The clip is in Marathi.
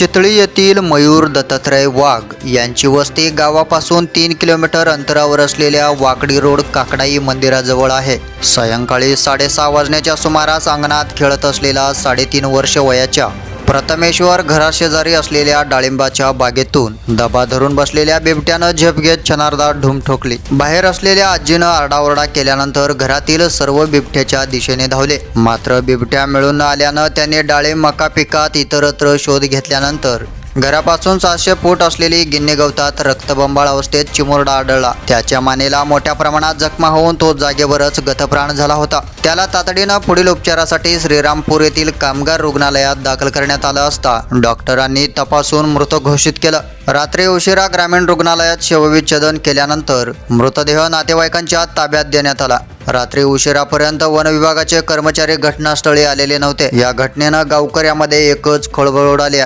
चितळी येथील मयूर दत्तात्रय वाघ यांची वस्ती गावापासून तीन किलोमीटर अंतरावर असलेल्या वाकडी रोड काकडाई मंदिराजवळ आहे. सायंकाळी साडेसहा वाजण्याच्या सुमारास अंगणात खेळत असलेला साडेतीन वर्ष वयाच्या प्रथमेश्वर घराशेजारी असलेल्या डाळिंबाच्या बागेतून दबा धरून बसलेल्या बिबट्यानं झेप घेत छनारदार धूम ठोकली. बाहेर असलेल्या आजीनं आरडाओरडा केल्यानंतर घरातील सर्व बिबट्याच्या दिशेने धावले. मात्र बिबट्या मिळून आल्यानं त्यांनी डाळिंब मका पिकात इतरत्र शोध घेतल्यानंतर घरापासून सातशे फूट असलेली गिन्नी गवतात रक्तबंबाळ अवस्थेत चिमुरडा आढळला. त्याच्या मानेला मोठ्या प्रमाणात जखमा होऊन तो जागेवरच गतप्राण झाला होता. त्याला तातडीनं पुढील उपचारासाठी श्रीरामपूर येथील कामगार रुग्णालयात दाखल करण्यात आलं असता डॉक्टरांनी तपासून मृत घोषित केलं. रात्री उशिरा ग्रामीण रुग्णालयात शवविच्छेदन केल्यानंतर मृतदेह नातेवाईकांच्या ताब्यात देण्यात आला. रात्री उशिरापर्यंत वन विभागाचे कर्मचारी घटनास्थळी आलेले नव्हते. या घटनेनं गावकऱ्यामध्ये एकच खळबळ उडाली